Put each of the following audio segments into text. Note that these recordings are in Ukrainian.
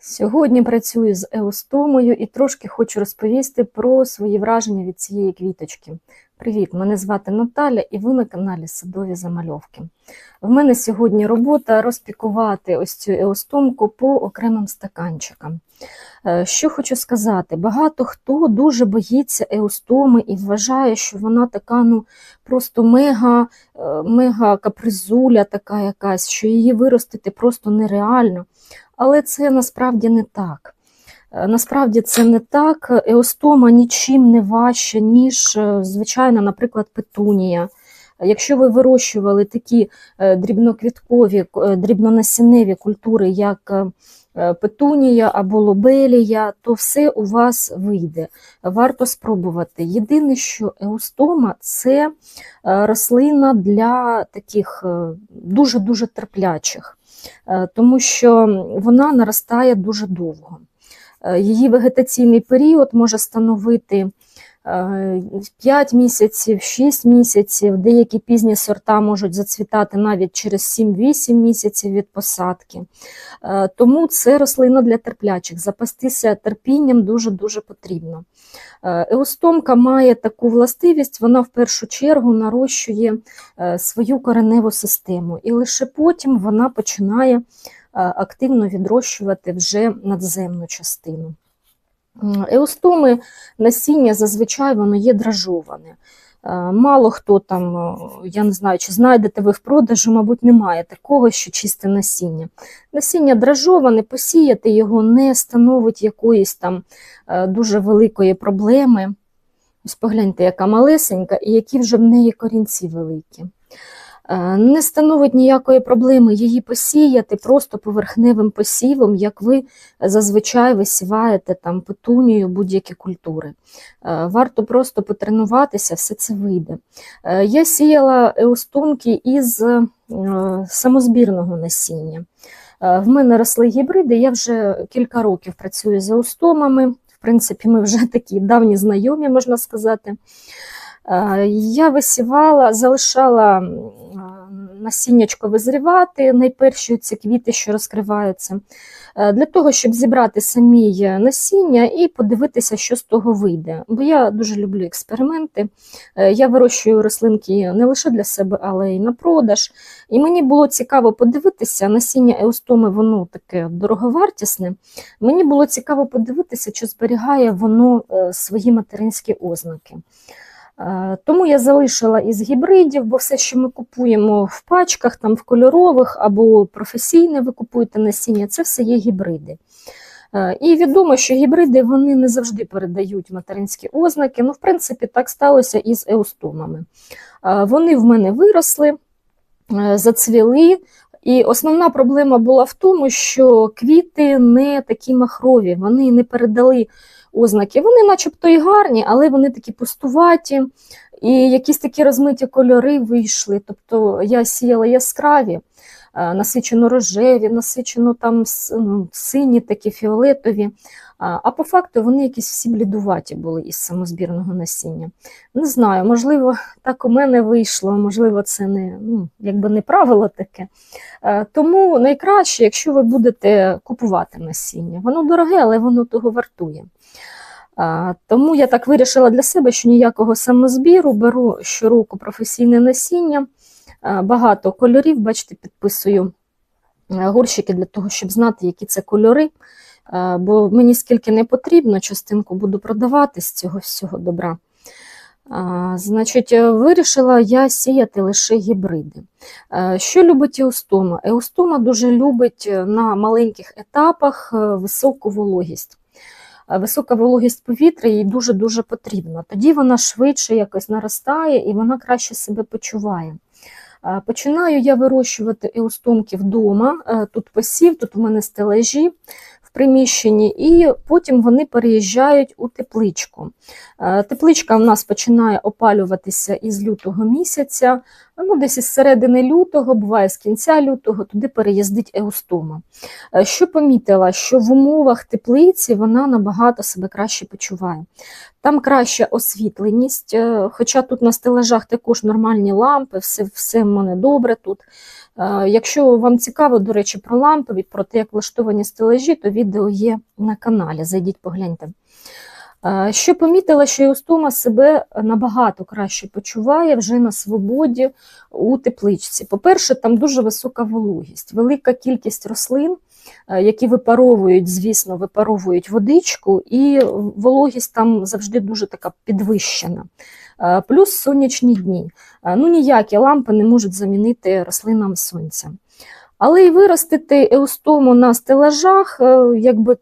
Сьогодні працюю з еустомою і трошки хочу розповісти про свої враження від цієї квіточки. Привіт, мене звати Наталя і ви на каналі Садові Замальовки. В мене сьогодні робота розпікувати ось цю еустомку по окремим стаканчикам. Е, Що хочу сказати, багато хто дуже боїться еустоми і вважає, що вона така ну просто мега, е, мега капризуля, така якась, що її виростити просто нереально. Але це насправді не так. Е, Насправді це не так. Еостома нічим не важча, ніж, е, звичайна, наприклад, петунія. Якщо ви вирощували такі е, дрібноквіткові, дрібнонасінневі культури, як петунія або лобелія, то все у вас вийде. Варто спробувати. Єдине, що еустома це рослина для таких дуже-дуже терплячих, тому що вона наростає дуже довго. Е, Її вегетаційний період може становити е, 5 місяців, 6 місяців, деякі пізні сорта можуть зацвітати навіть через 7-8 місяців від посадки. Е, Тому це рослина для терплячих. Запастися терпінням дуже-дуже потрібно. Е, Еустомка має таку властивість, вона в першу чергу нарощує е, свою кореневу систему, і лише потім вона починає е, активно відрощувати вже надземну частину. М, Еустоми насіння зазвичай воно є дражоване. Е, Мало хто там, е, я не знаю, чи знайдете ви в продажу, мабуть, немає такого, що чисте насіння. Насіння дражоване, посіяти його не становить якоїсь там е, дуже великої проблеми. Ось погляньте, яка малесенька, і які вже в неї корінці великі. Е, Не становить ніякої проблеми її посіяти просто поверхневим посівом, як ви зазвичай висіваєте там петунію, будь-які культури. Е, Варто просто потренуватися, все це вийде. Е, Я сіяла еустомки із самозбірного насіння. В мене росли гібриди, я вже кілька років працюю з еустомами. В принципі, ми вже такі давні знайомі, можна сказати. Е, Я висівала, залишала е, насіннячко визрівати, найперші ці квіти, що розкриваються, е, для того, щоб зібрати самі насіння і подивитися, що з того вийде. Бо я дуже люблю експерименти. Я вирощую рослинки не лише для себе, але й на продаж. І мені було цікаво подивитися, насіння еустоми, воно таке дороговартісне. Мені було цікаво подивитися, чи зберігає воно свої материнські ознаки. Е, Тому я залишила із гібридів, бо все, що ми купуємо в пачках, там в кольорових або професійне ви купуєте насіння, це все є гібриди. Е, І відомо, що гібриди вони не завжди передають материнські ознаки. Ну, в принципі, так сталося і з еустомами. Е, Вони в мене виросли, зацвіли. І основна проблема була в тому, що квіти не такі махрові, вони не передали ознаки. Вони, начебто, і гарні, але вони такі пустуваті, і якісь такі розмиті кольори вийшли. Тобто я сіяла яскраві, насичено рожеві, насичено там сині, такі фіолетові. А по факту вони якісь всі блідуваті були із самозбірного насіння. Не знаю, можливо, так у мене вийшло, можливо, це не, ну, якби не правило таке. Е, Тому найкраще, якщо ви будете купувати насіння. Воно дороге, але воно того вартує. Тому я так вирішила для себе, що ніякого самозбіру, беру щороку професійне насіння, багато кольорів, бачите, підписую е, горщики для того, щоб знати, які це кольори. Е, Бо мені скільки не потрібно, частинку буду продавати з цього всього добра. А, Значить, е, вирішила я сіяти лише гібриди. Е, Що любить еустома? Еустома дуже любить е, на маленьких етапах е, високу вологість. Е, Висока вологість повітря їй дуже-дуже потрібна. Тоді вона швидше якось наростає і вона краще себе почуває. Е, Починаю я вирощувати еустомки вдома. Е, Тут посів, тут у мене стелажі в приміщенні, і потім вони переїжджають у тепличку. Е, Тепличка в нас починає опалюватися із лютого місяця, ну, десь із середини лютого, буває з кінця лютого, туди переїздить еустома. Е, Що помітила, що в умовах теплиці вона набагато себе краще почуває. Там краща освітленість, е, хоча тут на стелажах також нормальні лампи, все, все в мене добре тут. Е, Якщо вам цікаво, до речі, про лампи, про те, як влаштовані стелажі, то відео є на каналі. Зайдіть, погляньте. Е, Що помітила, що Еустома себе набагато краще почуває вже на свободі у тепличці. По-перше, там дуже висока вологість, велика кількість рослин, е, які випаровують, звісно, випаровують водичку, і вологість там завжди дуже така підвищена. Плюс сонячні дні. Ну, ніякі лампи не можуть замінити рослинам сонця. Але і виростити еустому на стелажах е, якби,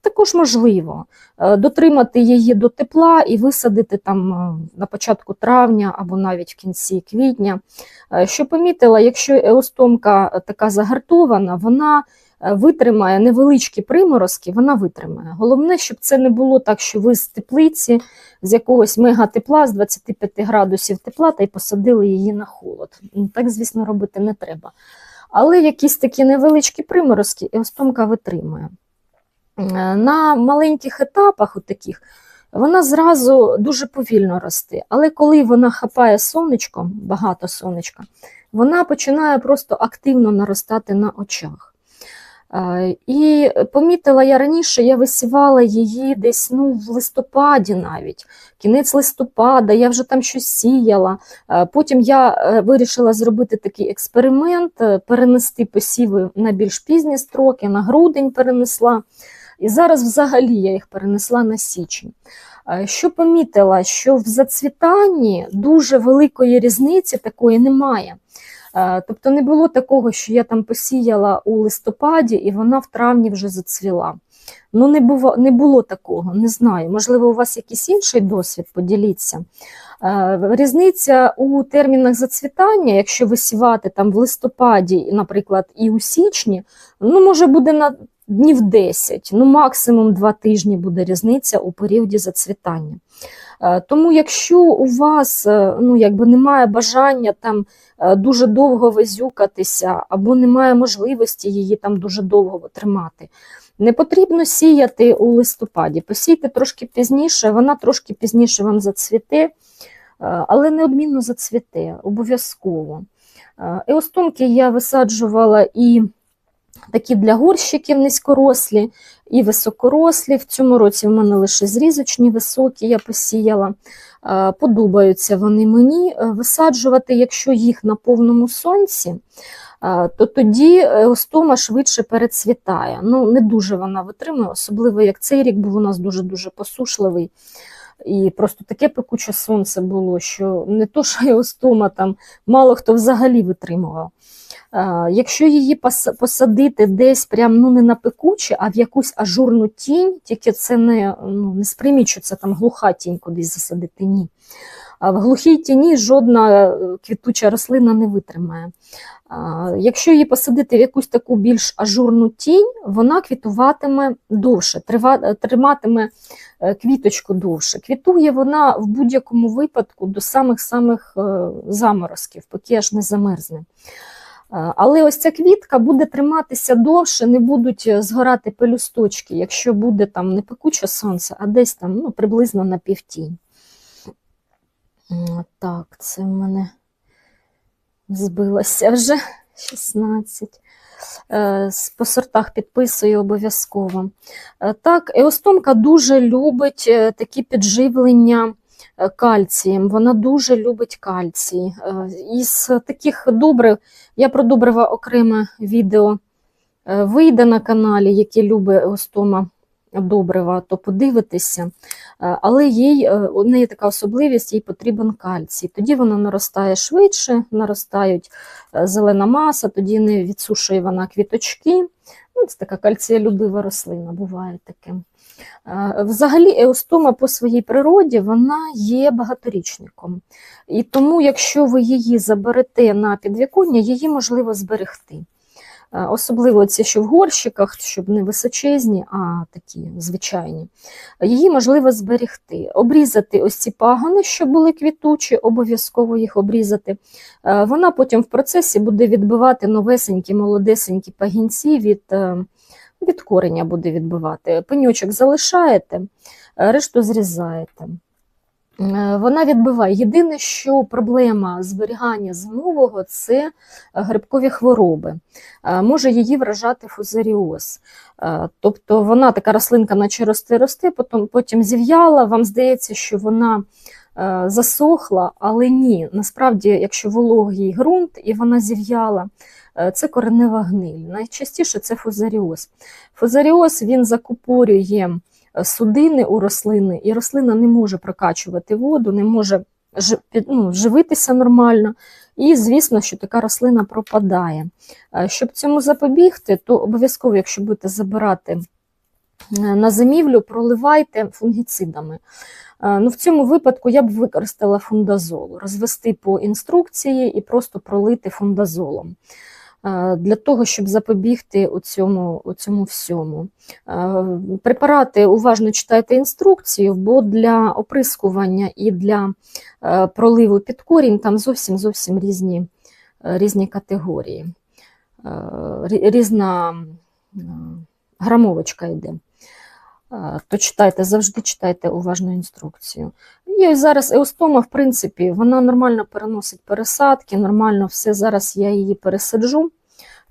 також можливо. Е, Дотримати її до тепла і висадити там е, на початку травня або навіть в кінці квітня. Що помітила, якщо еустомка така загартована, вона витримає невеличкі приморозки, вона витримає. Головне, щоб це не було так, що ви з теплиці, з якогось мегатепла, з 25 градусів тепла, та й посадили її на холод. Ну, Так, звісно, робити не треба. Але якісь такі невеличкі приморозки еустомка витримує. Е, На маленьких етапах, таких, вона зразу дуже повільно росте. Але коли вона хапає сонечко, багато сонечка, вона починає просто активно наростати на очах. І помітила я раніше, я висівала її десь ну, в листопаді навіть, кінець листопада, я вже там щось сіяла. Потім я е, вирішила зробити такий експеримент, е, перенести посіви на більш пізні строки, на грудень перенесла. І зараз взагалі я їх перенесла на січень. Що помітила, що в зацвітанні дуже великої різниці такої немає. Е, Тобто не було такого, що я там посіяла у листопаді і вона в травні вже зацвіла. Ну, не було, не було такого, не знаю. Можливо, у вас якийсь інший досвід, поділіться. Е, Різниця у термінах зацвітання, якщо висівати там в листопаді, наприклад, і у січні, ну, може буде на днів 10, ну максимум 2 тижні буде різниця у періоді зацвітання. Е, Тому, якщо у вас е, ну, якби немає бажання там е, дуже довго визюкатися, або немає можливості її там дуже довго тримати, не потрібно сіяти у листопаді. Посійте трошки пізніше, вона трошки пізніше вам зацвіте, але неодмінно зацвіте, обов'язково. Еостомки я висаджувала і такі для горщиків низькорослі, і високорослі. В цьому році в мене лише зрізочні високі, я посіяла. Е, Подобаються вони мені. Е, Висаджувати, якщо їх на повному сонці, е, то тоді еостома швидше перецвітає. Ну, не дуже вона витримує, особливо як цей рік був у нас дуже-дуже посушливий. І просто таке пекуче сонце було, що не то, що еостома там мало хто взагалі витримував. Якщо її посадити десь прям ну не на пекуче, а в якусь ажурну тінь, тільки це не, ну, не сприйміть, що це там глуха тінь кудись засадити, ні. А в глухій тіні жодна е, квітуча рослина не витримає. Якщо її посадити в якусь таку більш ажурну тінь, вона квітуватиме довше, триматиме е, квіточку довше. Квітує вона в будь-якому випадку до самих-самих е, заморозків, поки аж не замерзне. Е, Але ось ця квітка буде триматися довше, не будуть е, згорати пелюсточки, якщо буде там не пекуче сонце, а десь там ну, приблизно на півтінь. Так, це в мене збилося вже 16. Е, По сортах підписую обов'язково. Так, еостомка дуже любить такі підживлення кальцієм. Вона дуже любить кальцій. Е, Із таких добрив, я про добрива окреме відео е, вийде на каналі, які любить еостома добрива, то подивитися. Е, Але їй, е, у неї така особливість, їй потрібен кальцій. Тоді вона наростає швидше, наростають е, зелена маса, тоді не відсушує вона квіточки. Ну, це така кальцієлюбива рослина, буває таке. Е, Взагалі, еостома по своїй природі вона є багаторічником. І тому, якщо ви її заберете на підвіконня, її можливо зберегти. Е, Особливо ці, що в горщиках, щоб не височезні, а такі звичайні. Її можливо зберегти. Обрізати ось ці пагони, що були квітучі, обов'язково їх обрізати. Е, Вона потім в процесі буде відбивати новесенькі, молодесенькі пагінці від, від кореня буде відбивати. Пеньочок залишаєте, е, решту зрізаєте. Е, Вона відбиває. Єдине, що проблема зберігання зимового це грибкові хвороби. Е, Може її вражати фузаріоз. Тобто вона така рослинка, наче росте, росте, потім, потім зів'яла. Вам здається, що вона засохла, але ні. Насправді, якщо вологий ґрунт і вона зів'яла, це коренева гниль. Найчастіше це фузаріоз. Фузаріоз він закупорює е, судини у рослини, і рослина не може прокачувати воду, не може ну, живитися нормально. І, звісно, що така рослина пропадає. Е, Щоб цьому запобігти, то обов'язково, якщо будете забирати е, на зимівлю, проливайте фунгіцидами. Е, Ну, в цьому випадку я б використала фундазол, розвести по інструкції і просто пролити фундазолом. Для того, щоб запобігти у цьому, у цьому всьому. Препарати уважно читайте інструкцію, бо для оприскування і для е, проливу під корінь там зовсім зовсім різні, е, різні категорії. Е, Різна грамовочка йде. То читайте, завжди читайте уважно інструкцію. І зараз еустома, в принципі, вона нормально переносить пересадки, нормально все. Зараз я її пересаджу.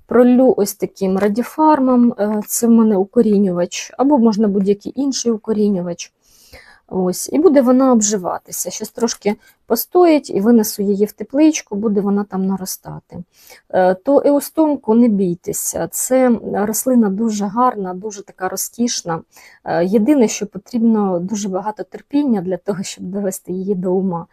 Пролю ось таким радіфармом, е, це в мене укорінювач, або можна будь-який інший укорінювач. Ось, і буде вона обживатися. Щось трошки постоїть і винесу її в тепличку, буде вона там наростати. Е, То еустомку не бійтеся, це рослина дуже гарна, дуже така розкішна. Е, Єдине, що потрібно дуже багато терпіння для того, щоб довести її до ума.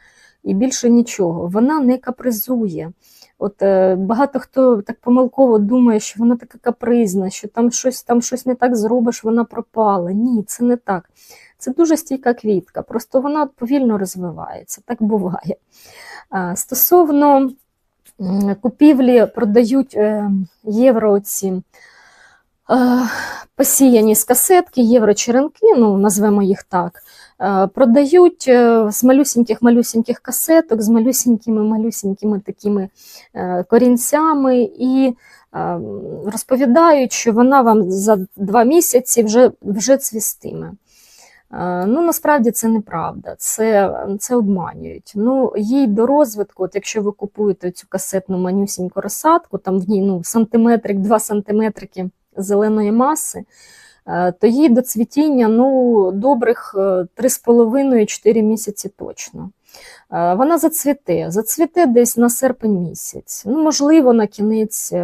І більше нічого. Вона не капризує. От е, багато хто так помилково думає, що вона така капризна, що там щось, там щось не так зробиш, вона пропала. Ні, це не так. Це дуже стійка квітка, просто вона повільно розвивається, так буває. Стосовно купівлі, продають е, євро ці е, посіяні з касетки, євро-черенки, ну, назвемо їх так, е, продають з малюсіньких-малюсіньких касеток, з малюсінькими-малюсінькими такими корінцями і розповідають, що вона вам за два місяці вже, вже цвістиме. Е, Ну, насправді це неправда, це, це обманюють. Ну, їй до розвитку, от якщо ви купуєте цю касетну манюсіньку розсадку, там в ній ну, сантиметрик, два сантиметрики зеленої маси, е, то їй до цвітіння ну, добрих е, 3,5-4 місяці точно. Е, Вона зацвіте, зацвіте десь на серпень місяць, ну, можливо, на кінець е,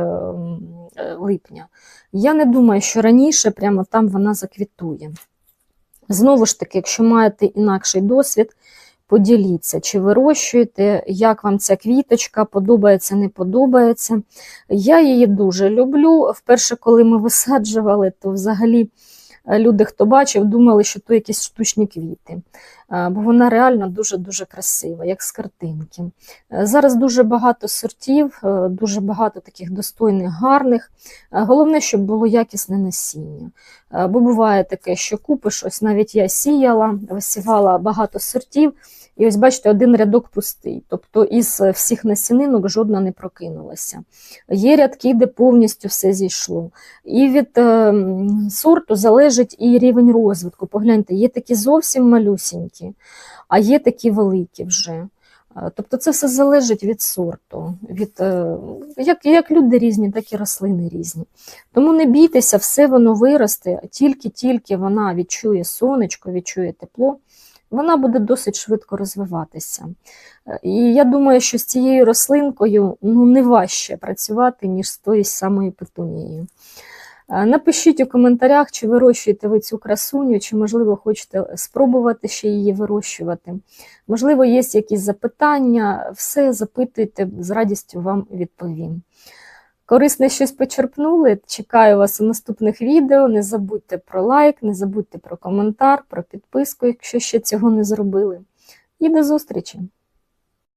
е, липня. Я не думаю, що раніше прямо там вона заквітує. Знову ж таки, якщо маєте інакший досвід, поділіться, чи вирощуєте, як вам ця квіточка, подобається, не подобається. Я її дуже люблю. Вперше, коли ми висаджували, то взагалі е, люди, хто бачив, думали, що то якісь штучні квіти. Е, Бо вона реально дуже-дуже красива, як з картинки. Е, Зараз дуже багато сортів, е, дуже багато таких достойних, гарних. Головне, щоб було якісне насіння. Бо буває таке, що купиш, ось навіть я сіяла, висівала багато сортів, і ось бачите, один рядок пустий. Тобто із всіх насінинок жодна не прокинулася. Є рядки, де повністю все зійшло. І від е, сорту залежить і рівень розвитку. Погляньте, є такі зовсім малюсінькі, а є такі великі вже. Е, Тобто це все залежить від сорту, від, е, як, як люди різні, так і рослини різні. Тому не бійтеся, все воно виросте, тільки-тільки вона відчує сонечко, відчує тепло, вона буде досить швидко розвиватися. Е, І я думаю, що з цією рослинкою ну, не важче працювати, ніж з тою самою петунією. Е, Напишіть у коментарях, чи вирощуєте ви цю красуню, чи, можливо, хочете спробувати ще її вирощувати. Можливо, є якісь запитання, все запитуйте, з радістю вам відповім. Корисне щось почерпнули. Чекаю вас у наступних відео. Не забудьте про лайк, не забудьте про коментар, про підписку, якщо ще цього не зробили. І до зустрічі!